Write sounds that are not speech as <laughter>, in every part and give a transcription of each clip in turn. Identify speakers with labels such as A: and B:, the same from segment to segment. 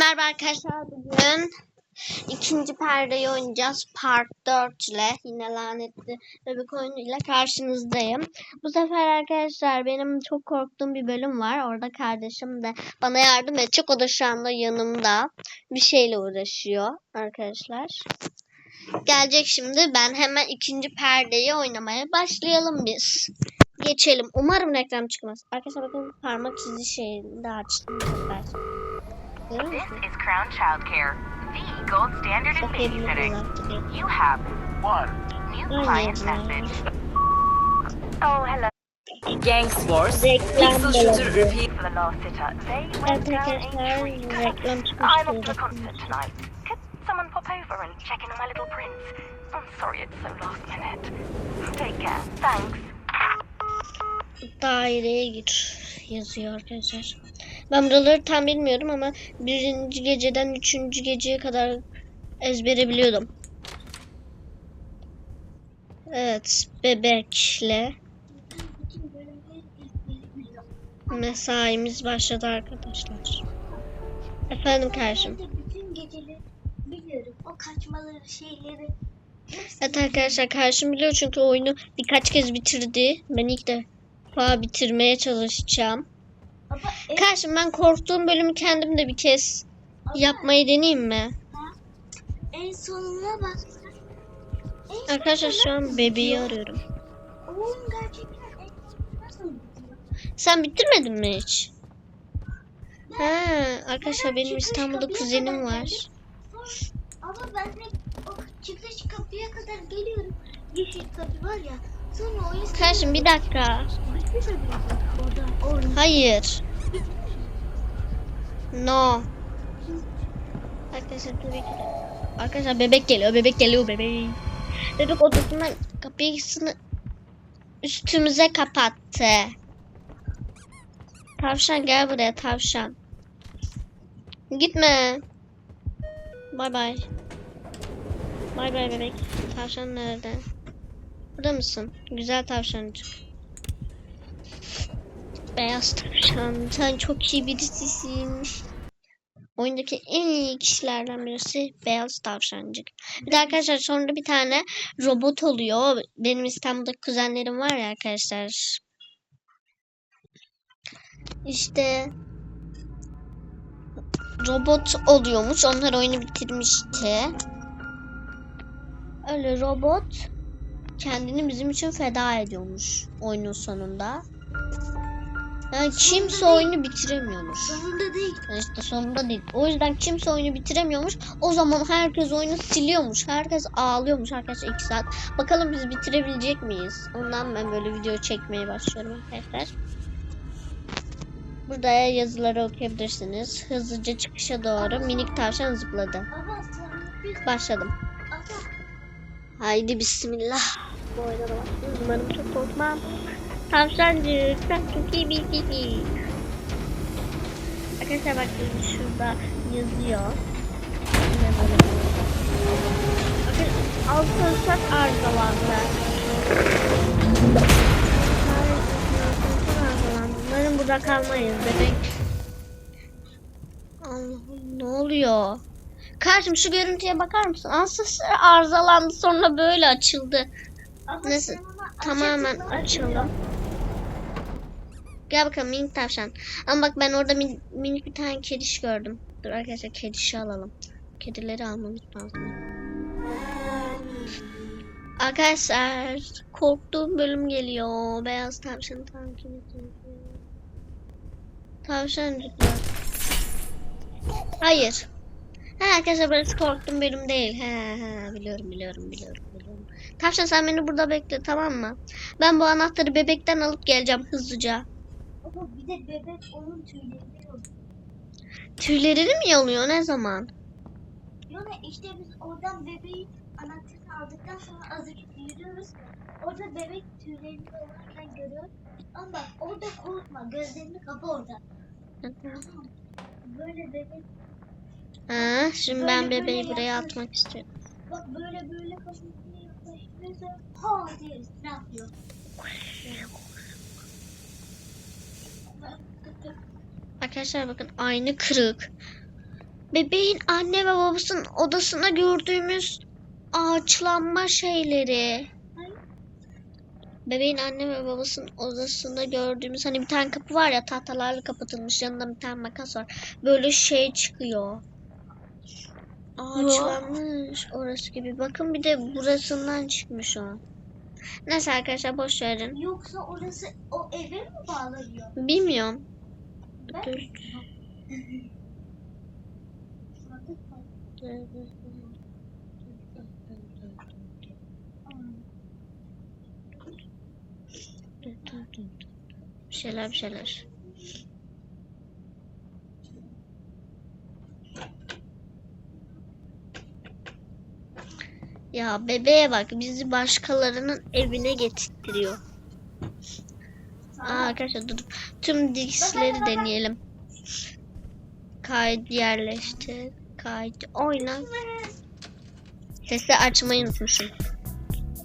A: Merhaba arkadaşlar bugün ikinci perdeyi oynayacağız part 4 ile yine lanetli bebek oyunuyla karşınızdayım. Bu sefer arkadaşlar benim çok korktuğum bir bölüm var. Orada kardeşim de bana yardım edecek. O da şu anda yanımda bir şeyle uğraşıyor arkadaşlar. Gelecek şimdi ben hemen ikinci perdeyi oynamaya başlayalım biz. Geçelim. Umarım reklam çıkmaz. Arkadaşlar bakın parmak izi şeyini de açtım. Ben. Görüyor
B: This is Crown Childcare, the gold standard in babysitting. You have
C: One.
B: new client
A: ay, ay.
B: message. Oh, hello.
D: Gangs Wars.
A: Reklam
D: Pixel Shooter
A: bölümü.
D: Repeat.
B: For the last sitter, they
A: Evet
B: went down
A: arkadaşlar
B: a tree.
A: reklam
B: I'm
A: çıkmış
B: off to a concert tonight. Could someone pop over and check in on my little prince? I'm sorry it's so last minute. Take care. Thanks.
A: Daireye gir yazıyor arkadaşlar. Ben buraları tam bilmiyorum ama birinci geceden üçüncü geceye kadar ezbere biliyordum. Evet bebekle mesaimiz başladı arkadaşlar. Efendim
E: bütün geceleri biliyorum. O kaçmaları şeyleri.
A: Evet arkadaşlar karşım biliyor çünkü oyunu birkaç kez bitirdi. Ben ilk defa bitirmeye çalışacağım.
E: Ama en,
A: Karşım ben korktuğum bölümü kendim de bir kez
E: ama
A: yapmayı deneyeyim mi?
E: en sonuna bak. En
A: Arkadaşlar şu an bebeği
E: bitiyor?
A: arıyorum.
E: Oyun gerçekten?
A: Sen bitirmedin mi hiç? Ha, arkadaşlar
E: Ben
A: benim İstanbul'da kuzenim var.
E: geldim. Ama ben hep o çıkış kapıya kadar geliyorum. Yeşil kapı var ya.
A: Karşım bir dakika. Hayır. No. Arkadaşlar de. Arkadaşlar bebek geliyor, bebek geliyor, bebek. Bebek odasından kapısını üstümüze kapattı. Tavşan gel buraya tavşan. Gitme. Bay bay. Bay bay bebek. Tavşan nerede? Burada mısın? Güzel tavşancık. Beyaz tavşan. Sen çok iyi birisisin. Oyundaki en iyi kişilerden birisi beyaz tavşancık. Bir de arkadaşlar sonra bir tane robot oluyor. Benim İstanbul'da kuzenlerim var ya arkadaşlar. İşte robot oluyormuş. Onlar oyunu bitirmişti. Öyle robot kendini bizim için feda ediyormuş oyunun sonunda. Yani kimse oyunu bitiremiyormuş.
E: Sonunda değil.
A: Yani işte sonunda değil. O yüzden kimse oyunu bitiremiyormuş. O zaman herkes oyunu siliyormuş. Herkes ağlıyormuş arkadaşlar 2 saat. Bakalım biz bitirebilecek miyiz? Ondan ben böyle video çekmeye başlıyorum arkadaşlar. Burada yazıları okuyabilirsiniz. Hızlıca çıkışa doğru minik tavşan zıpladı. Başladım. Haydi bismillah. Bu oyuna da başlıyoruz. Umarım çok korkmam. Tavşancık sen çok iyi bir kişi. Arkadaşlar bakın şurada yazıyor. Yine böyle. Bakın altı saat arızalandı. Umarım burada kalmayız bebek. Allah'ım ne oluyor? Karşım şu görüntüye bakar mısın? Ansız arızalandı sonra böyle açıldı.
E: Ona
A: Tamamen açıldı. Gel bakalım minik tavşan. Ama bak ben orada min- minik bir tane kediş gördüm. Dur arkadaşlar kedişi alalım. Kedileri almamız lazım. Arkadaşlar korktuğum bölüm geliyor. Beyaz tavşanı takip ediyorum. Tavşancıklar. Hayır. Ha arkadaşlar burası korktuğum bölüm değil. He he biliyorum biliyorum biliyorum biliyorum. Tavşan sen beni burada bekle tamam mı? Ben bu anahtarı bebekten alıp geleceğim hızlıca.
E: Ama bir de bebek onun tüylerini yok.
A: Tüylerini mi yalıyor ne zaman?
E: Yani işte biz oradan bebeği anahtarını aldıktan sonra azıcık yürüyoruz. Orada bebek tüylerini yolarken görüyoruz. Ama bak orada korkma. Gözlerini kapa orada. Böyle bebek
A: Ha, şimdi ben
E: Böyle
A: bebeği
E: böyle
A: buraya
E: yaklaş.
A: atmak istiyorum.
E: bak böyle böyle kafasına
A: Arkadaşlar bakın aynı kırık. Bebeğin anne ve babasının odasında gördüğümüz ağaçlanma şeyleri. Bebeğin anne ve babasının odasında gördüğümüz hani bir tane kapı var ya tahtalarla kapatılmış yanında bir tane makas var. Böyle şey çıkıyor. Ağaçlanmış orası gibi. Bakın bir de burasından çıkmış o. Neyse arkadaşlar boş verin.
E: Yoksa orası o eve mi bağlanıyor?
A: Bilmiyorum.
E: Ben
A: Dur. <laughs> Bir şeyler bir şeyler. Ya bebeğe bak bizi başkalarının evine getirtiyor. Aa, arkadaşlar dur. Tüm diskleri deneyelim. Kaydı yerleştir. Kaydı oyna. Sesi açmayı unutmuşum.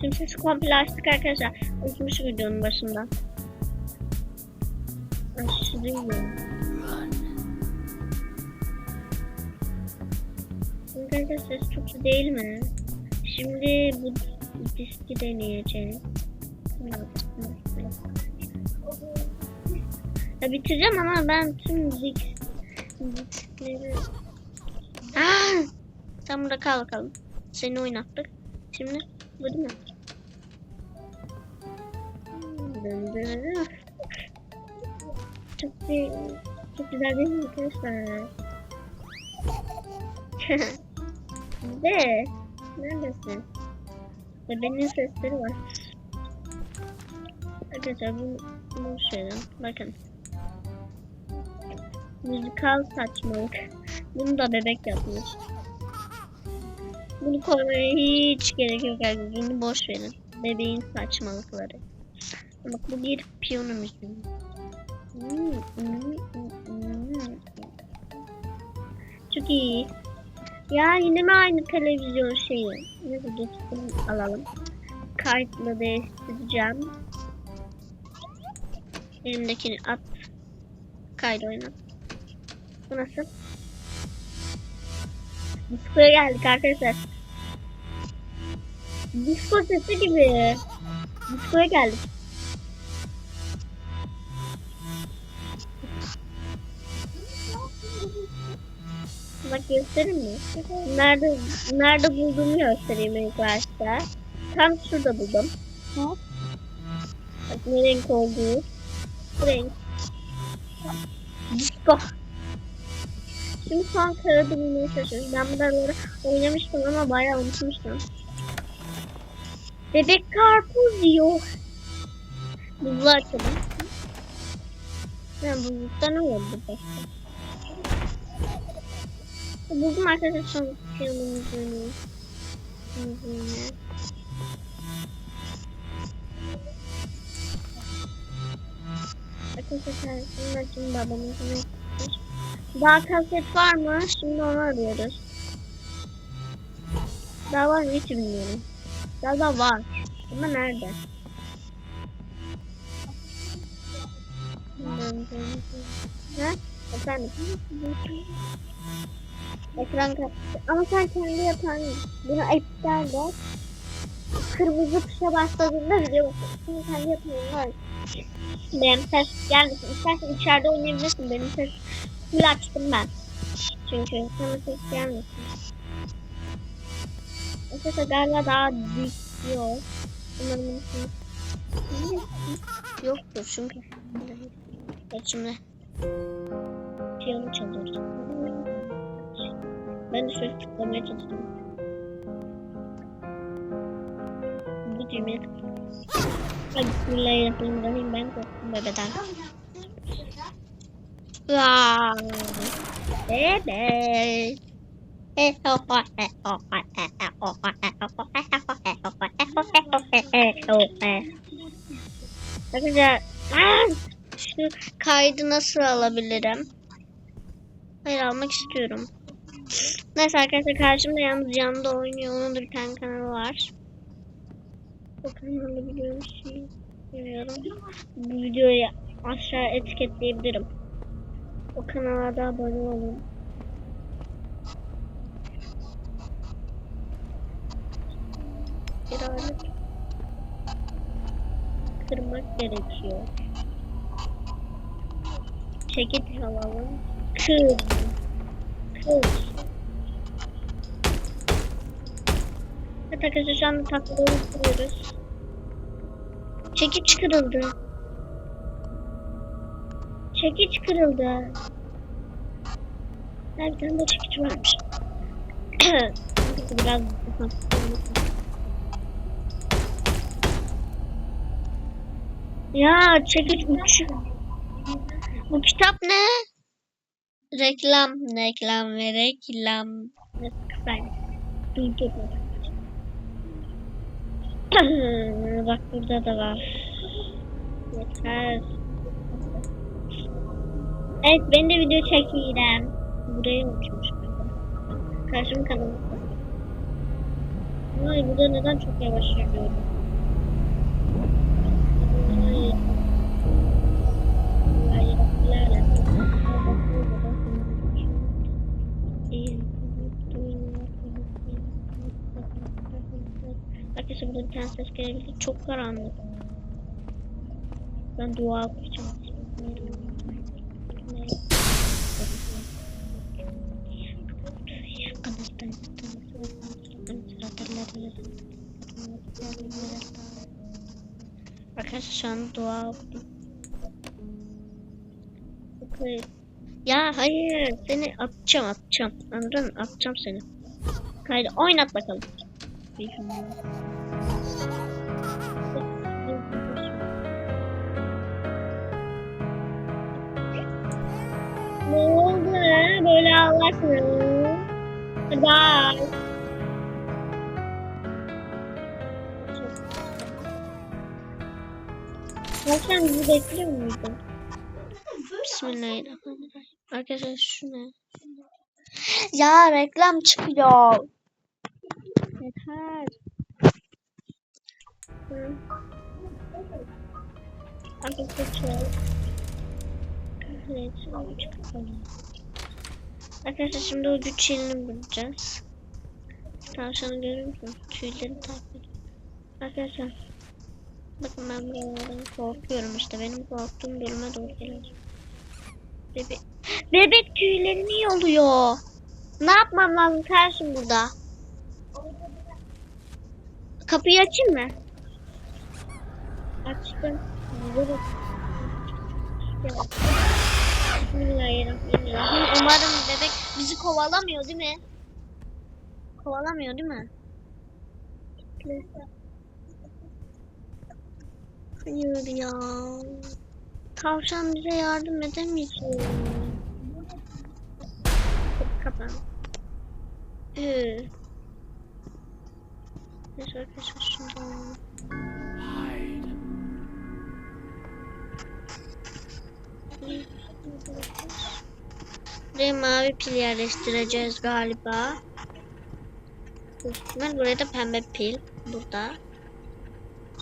A: Tüm sesi komple açtık arkadaşlar. Unutmuşum videonun başında. Aşırı iyi. Arkadaşlar ses çok değil mi? Şimdi bu diski deneyeceğim. Ya bitireceğim ama ben tüm disk, diskleri... Aa! Sen burada kal bakalım. Seni oynattık. Şimdi bu değil mi? Çok, çok güzel değil mi arkadaşlar? <laughs> De neredesin? Bebeğin sesleri var. Arkadaşlar bu boş verin. Bakın. Müzikal saçmalık. Bunu da bebek yapmış. Bunu koymaya hiç gerek yok arkadaşlar. Bunu boş verin. Bebeğin saçmalıkları. Bak bu bir piyano müziği. Hmm, hmm, hmm. Çok iyi. Ya yine mi aynı televizyon şeyi? Neyse bunu alalım. Kayıtla değiştireceğim. Elimdekini at. Kaydı oyna. Bu nasıl? Disko'ya geldik arkadaşlar. Disko sesi gibi. Disko'ya geldik. Bak göstereyim mi? Nerede nerede bulduğumu göstereyim ilk başta. Tam şurada buldum. Bak ne renk olduğu. Bu renk. Disco. Şimdi son kağıdı bulmaya çalışıyorum. Ben buraları oynamıştım ama bayağı unutmuştum. Bebek karpuz yok. Buzlu açalım. Ben buzlukta ne oldu başka? Buldum arkadaşlar yanımızın. Yüzüne. Arkadaşlar kardeşimle şimdi babamın gitmiş. Daha kaset var mı? Şimdi onu arıyoruz. Daha var mı hiç bilmiyorum. Galiba var. Ama nerede? Ne? Efendim? Ekran kapattı. Ama sen kendi yapar mısın? Bunu iptal et. Kırmızı tuşa bastığında video bakıyor. Şimdi kendi yapmayın var. Benim ses gelmesin. İstersen içeride oynayabilirsin. Benim ses full açtım ben. Çünkü sana ses gelmesin. O sese galiba daha düşüyor. Umarım Yoktur çünkü. Bak şimdi. Piyano çalıyoruz. Ben de şöyle tıklamaya çalışıyorum. Bu düğmeye tıklıyorum. Hadi bismillahirrahmanirrahim. Ben korktum bebeden. Bebe. Arkadaşlar şu kaydı nasıl alabilirim? Hayır almak istiyorum. Neyse arkadaşlar karşımda yalnız canlı oynuyor. Onun da bir tane kanalı var. O kanalı biliyor musun? Bilmiyorum. Bu videoyu aşağı etiketleyebilirim. O kanala da abone olun. Herhalde kırmak gerekiyor. Çekit alalım. Kır. Evet arkadaşlar şu anda tatlıları kırıyoruz. Çekiç kırıldı. Çekiç kırıldı. Ha, bir tane de çekiç varmış. Biraz Ya çekiç uçuyor. Bu kitap ne? Reklam, reklam ve reklam. <clears throat> Bak burada da var. Yeter. Evet ben de video çekeyim. Burayı unutmuş. Karşım kanalı. Ay burada neden çok yavaş yürüyorum? Ay. Ay, lerle. Arkadaşlar burada bir tane gelebilir. Çok karanlık. Ben dua okuyacağım. Arkadaşlar şu an dua okudum. Ya hayır seni atacağım atacağım. Anladın mı? Atacağım seni. Kaydı oynat bakalım. Ne oldu? Böyle ağlarsın. Bye. Ya sen bizi bekliyor muydun? Bismillahirrahmanirrahim. Arkadaşlar şu ne? Ya reklam çıkıyor. Yeter. Hı. Arkadaşlar Evet, kapalı. Arkadaşlar şimdi o güç çelini bulacağız. Tavşanı görüyor musunuz? Tüyleri takip. Arkadaşlar bakın ben buralardan korkuyorum işte. Benim korktuğum bölüme doğru geliyorum. Bebek, bebek tüylerini yoluyor. Ne yapmam lazım karşım burada? Kapıyı açayım mı? Açtım. Güzel Bismillahirrahmanirrahim. Umarım bebek bizi kovalamıyor değil mi? Kovalamıyor değil mi? Hayır ya. Tavşan bize yardım edemeyecek. Kapan. Ee. Neyse arkadaşlar şuradan. Buraya mavi pil yerleştireceğiz galiba. Ben buraya da pembe pil. Burada.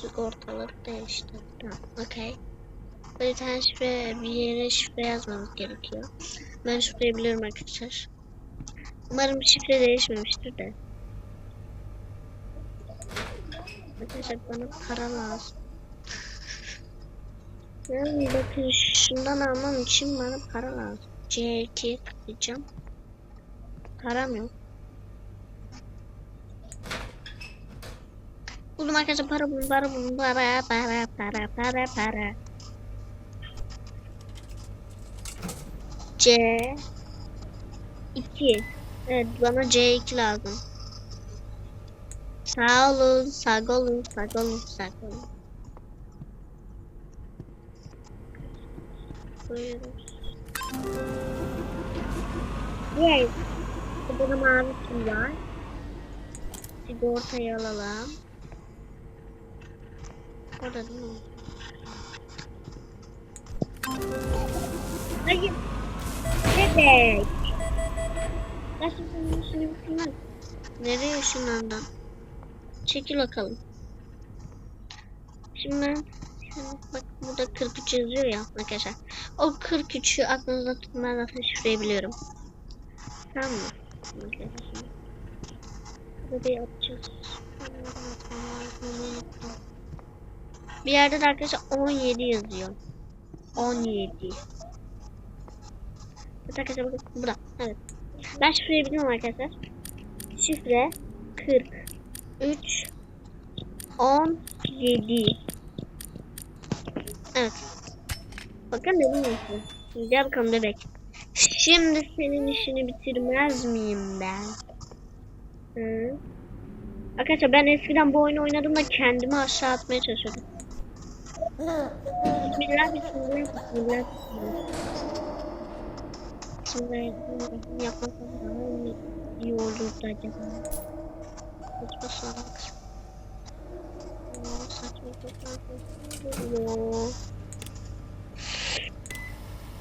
A: Sigortaları değişti. Tamam, okey. Bir tane şifre, bir yere şifre yazmamız gerekiyor. Ben şifreyi biliyorum arkadaşlar. Umarım şifre değişmemiştir de. Arkadaşlar bana para lazım. Yani bakın şundan almam için bana para lazım. C2'ye tıklayacağım. Param yok. Buldum arkadaşlar para buldum para buldum para para para para para. C 2 Evet bana C2 lazım. Sağ olun, sağ olun, sağ olun, sağ olun. Koyuyoruz. Yes. Burada da mavi pil var. Sigortayı alalım. Orada değil mi? Hayır. Bebek. Nasıl bunu şimdi bitirmem? Nereye ışınlandın? Çekil bakalım. Şimdi ben bak burada 43 yazıyor ya arkadaşlar. O 43'ü aklınızda tutun ben zaten şifreyi biliyorum. Tamam mı? Burada bir yapacağız. Bir yerde de arkadaşlar 17 yazıyor. 17. Evet arkadaşlar bakın burada. Evet. Ben şifreyi biliyorum arkadaşlar. Şifre 43 17. Evet. Bakın dedim nasıl. Gel bakalım bebek. Şimdi senin işini bitirmez miyim ben? Hı? Arkadaşlar ben eskiden bu oyunu oynadığımda kendimi aşağı atmaya çalışıyordum. Bismillah, bismillah, bismillah. Bismillahirrahmanirrahim. Yapmasam daha iyi, olurdu acaba. Saçma salak. Aa, Saçma salak.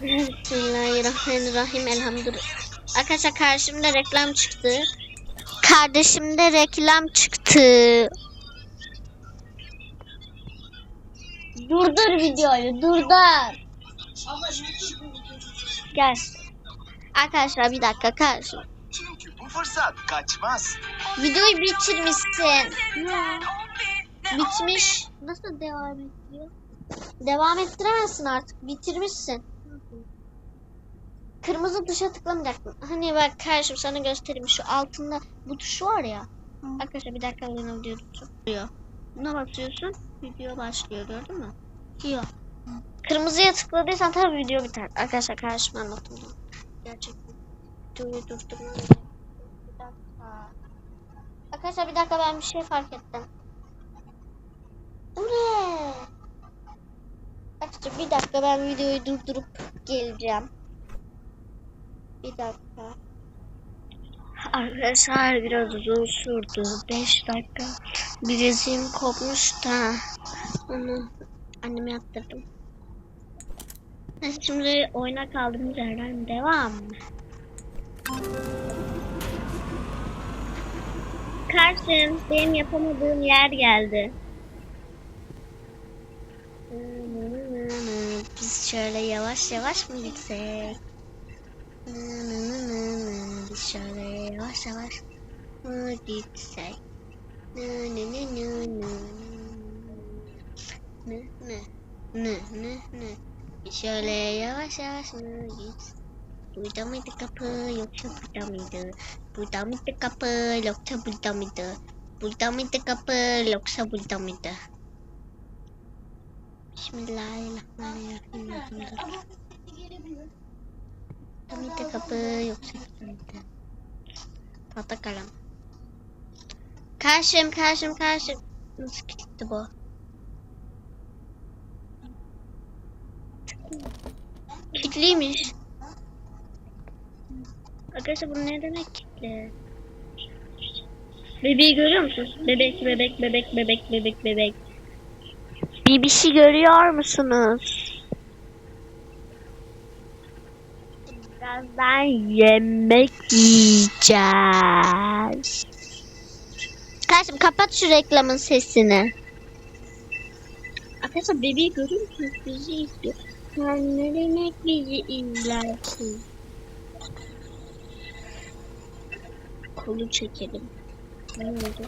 A: Bismillahirrahmanirrahim. Elhamdülillah. Arkadaşlar karşımda reklam çıktı. Kardeşimde reklam çıktı. Durdur videoyu, durdur. Gel. Arkadaşlar bir dakika kardeşim.
C: Çünkü bu fırsat kaçmaz.
A: Videoyu bitirmişsin. Bitmiş. Nasıl devam ediyor? Devam ettiremezsin artık. Bitirmişsin. Kırmızı tuşa tıklamayacaktın. Hani bak kardeşim sana göstereyim. Şu altında bu tuş var ya. Arkadaşlar bir dakika yine video tutuyor. Buna basıyorsun. Video başlıyor gördün mü? Yok. Kırmızıya tıkladıysan tabii video biter. Arkadaşlar kardeşim anlattım. Gerçekten. Videoyu durdurmam. Arkadaşlar bir dakika ben bir şey fark ettim. Bu ne? Arkadaşlar bir dakika ben videoyu durdurup geleceğim. Bir dakika. Arkadaşlar biraz uzun sürdü. 5 dakika. Bileziğim kopmuş da. Onu anneme yaptırdım. Şimdi oyuna kaldığımız yerden devam. Karşım benim yapamadığım yer geldi. Biz şöyle yavaş yavaş mı gitsek? Biz şöyle yavaş yavaş mı gitsek? Nı nı nı nı nı. Nı nı nı nı nı. Şöyle yavaş yavaş mı gitsek? Burada mıydı kapı yoksa burada mıydı? Burada mıydı kapı yoksa burada mıydı? Burada mıydı kapı yoksa burada mıydı? Bismillahirrahmanirrahim. Burada mıydı kapı yoksa mıydı? Tahta kalem. Karşım karşım karşım. Nasıl gitti bu? Kilitliymiş. Arkadaşlar bu ne demek kilitli? Bebeği görüyor musunuz? Bebek bebek bebek bebek bebek bebek. Şey görüyor musunuz? Birazdan yemek yiyeceğiz. Kardeşim kapat şu reklamın sesini. Arkadaşlar bebeği görüyor musunuz? Bizi izliyor. Sen ne demek bizi izlersin? Kolu çekelim. Ne oldu?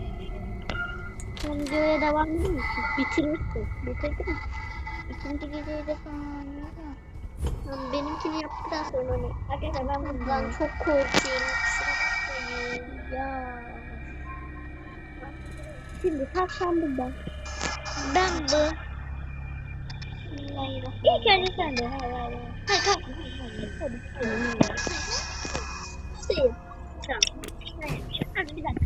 A: Videoya devam ediyor musun? Bitirmişsin. Bitirdin mi? İkinci videoyu da tamamlayacağım. Tamam, Benimkini yaptıktan sonra onu. Arkadaşlar ben bundan çok korkuyorum. Ya. Şimdi kalksam buradan. Ben bu. İlk önce sen de. Hayır hayır. Hayır kalk. Hadi. Sayın. Tamam. Hadi bir dakika.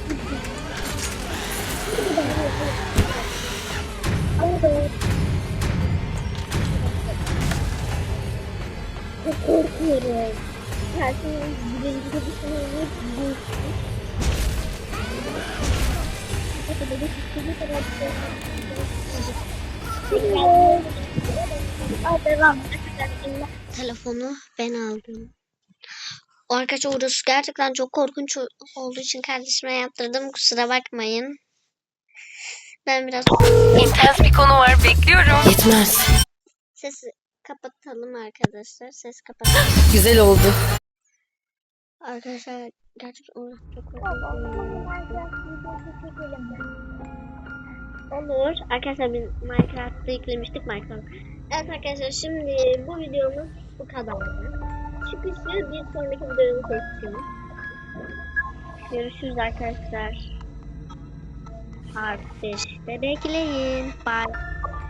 A: Telefonu ben aldım. O arkadaşlar orası gerçekten çok korkunç olduğu için kardeşime yaptırdım. Kusura bakmayın. Ben biraz
B: Intense bir konu var. Bekliyorum.
D: Yetmez.
A: sesi kapatalım arkadaşlar. Ses kapatalım. <laughs>
D: Güzel oldu.
A: Arkadaşlar gerçekten orası çok korkunç. Olur. Arkadaşlar biz Minecraft'ta yüklemiştik Minecraft. Evet arkadaşlar şimdi bu videomuz bu kadardı. Çıkışı bir sonraki videomuz çekeceğim. Görüşürüz arkadaşlar. Part 5'te bekleyin. Bye.